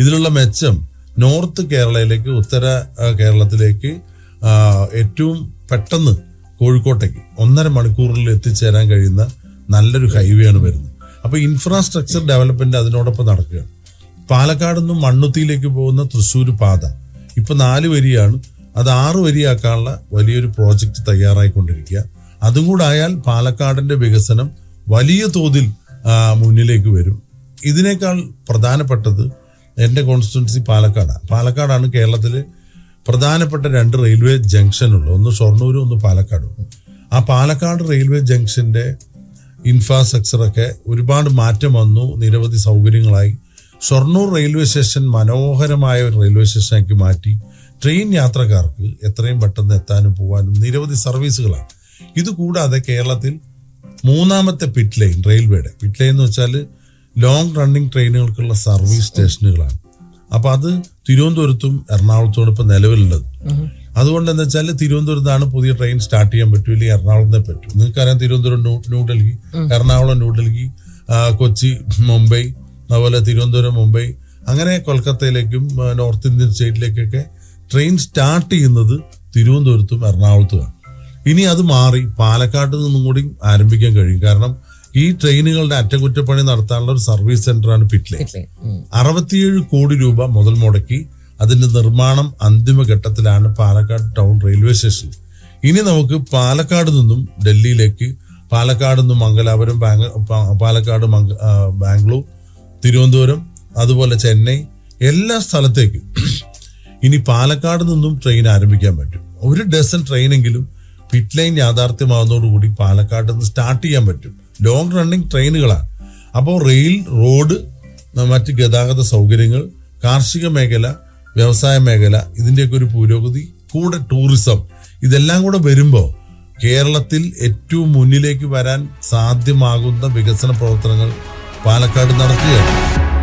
ഇതിലുള്ള മെച്ചം നോർത്ത് കേരളയിലേക്ക് ഉത്തര കേരളത്തിലേക്ക് ഏറ്റവും പെട്ടെന്ന് കോഴിക്കോട്ടേക്ക് ഒന്നര മണിക്കൂറിൽ എത്തിച്ചേരാൻ കഴിയുന്ന നല്ലൊരു ഹൈവേ ആണ് വരുന്നത്. അപ്പൊ ഇൻഫ്രാസ്ട്രക്ചർ ഡെവലപ്മെന്റ് അതിനോടൊപ്പം നടക്കുകയാണ്. പാലക്കാട് നിന്നും മണ്ണുത്തിയിലേക്ക് പോകുന്ന തൃശ്ശൂർ പാത. ഇപ്പൊ നാല് വരിയാണ്. അത് ആറ് വരിയാക്കാനുള്ള വലിയൊരു പ്രോജക്റ്റ് തയ്യാറായിക്കൊണ്ടിരിക്കുക. അതും കൂടെ ആയാൽ പാലക്കാടിന്റെ വികസനം വലിയ തോതിൽ മുന്നിലേക്ക് വരും. ഇതിനേക്കാൾ പ്രധാനപ്പെട്ടത് എന്റെ കോൺസ്റ്റിറ്റ്യൻസി പാലക്കാടാണ് പാലക്കാടാണ് കേരളത്തിൽ പ്രധാനപ്പെട്ട രണ്ട് റെയിൽവേ ജംഗ്ഷനുള്ളൂ ഒന്ന് ഷൊർണൂരും ഒന്ന് പാലക്കാടും. ആ പാലക്കാട് റെയിൽവേ ജംഗ്ഷന്റെ ഇൻഫ്രാസ്ട്രക്ചറൊക്കെ ഒരുപാട് മാറ്റം വന്നു. നിരവധി സൗകര്യങ്ങളായി. ഷൊർണൂർ റെയിൽവേ സ്റ്റേഷൻ മനോഹരമായ ഒരു റെയിൽവേ സ്റ്റേഷനാക്കി മാറ്റി. ട്രെയിൻ യാത്രക്കാർക്ക് എത്രയും പെട്ടെന്ന് എത്താനും പോകാനും നിരവധി സർവീസുകളാണ് ഇതുകൂടാതെ കേരളത്തിൽ മൂന്നാമത്തെ പിറ്റ് ലൈൻ റെയിൽവേയുടെ പിറ്റ് ലൈൻ എന്ന് വെച്ചാൽ ലോങ് റണ്ണിങ് ട്രെയിനുകൾക്കുള്ള സർവീസ് സ്റ്റേഷനുകളാണ്. അപ്പൊ അത് തിരുവനന്തപുരത്തും എറണാകുളത്തും ഇപ്പൊ നിലവിലുള്ളത്. അതുകൊണ്ട് എന്താ വെച്ചാൽ തിരുവനന്തപുരത്താണ് പുതിയ ട്രെയിൻ സ്റ്റാർട്ട് ചെയ്യാൻ പറ്റൂ അല്ലെങ്കിൽ എറണാകുളത്തെ പറ്റൂ. നിങ്ങൾക്കറിയാം തിരുവനന്തപുരം ന്യൂഡൽഹി എറണാകുളം ന്യൂഡൽഹി കൊച്ചി മുംബൈ അതുപോലെ തിരുവനന്തപുരം മുംബൈ അങ്ങനെ കൊൽക്കത്തയിലേക്കും നോർത്ത് ഇന്ത്യൻ സ്റ്റേറ്റിലേക്കൊക്കെ ട്രെയിൻ സ്റ്റാർട്ട് ചെയ്യുന്നത് തിരുവനന്തപുരത്തും എറണാകുളത്തുമാണ്. ഇനി അത് മാറി പാലക്കാട്ട് നിന്നും കൂടി ആരംഭിക്കാൻ കഴിയും. കാരണം ഈ ട്രെയിനുകളുടെ അറ്റകുറ്റപ്പണി നടത്താനുള്ള ഒരു സർവീസ് സെന്ററാണ് പിറ്റ്ലെ. അറുപത്തിയേഴ് കോടി രൂപ മുതൽ മുടക്കി അതിന്റെ നിർമ്മാണം അന്തിമഘട്ടത്തിലാണ് പാലക്കാട് ടൗൺ റെയിൽവേ സ്റ്റേഷൻ. ഇനി നമുക്ക് പാലക്കാട് നിന്നും ഡൽഹിയിലേക്ക് പാലക്കാട് നിന്നും മംഗലാപുരം പാലക്കാട് ബാംഗ്ലൂർ തിരുവനന്തപുരം അതുപോലെ ചെന്നൈ എല്ലാ സ്ഥലത്തേക്കും ഇനി പാലക്കാട് നിന്നും ട്രെയിൻ ആരംഭിക്കാൻ പറ്റും. ഒരു ഡസൻ ട്രെയിനെങ്കിലും പിറ്റ് ലൈൻ യാഥാർത്ഥ്യമാകുന്നതോടുകൂടി പാലക്കാട് നിന്ന് സ്റ്റാർട്ട് ചെയ്യാൻ പറ്റും. ലോങ് റണ്ണിങ് ട്രെയിനുകളാണ് അപ്പോൾ റെയിൽ റോഡ് മറ്റ് ഗതാഗത സൗകര്യങ്ങൾ കാർഷിക മേഖല വ്യവസായ മേഖല ഇതിന്റെയൊക്കെ ഒരു പുരോഗതി കൂടെ ടൂറിസം ഇതെല്ലാം കൂടെ വരുമ്പോൾ കേരളത്തിൽ ഏറ്റവും മുന്നിലേക്ക് വരാൻ സാധ്യമാകുന്ന വികസന പ്രവർത്തനങ്ങൾ പാലക്കാട് നടക്കുകയാണ്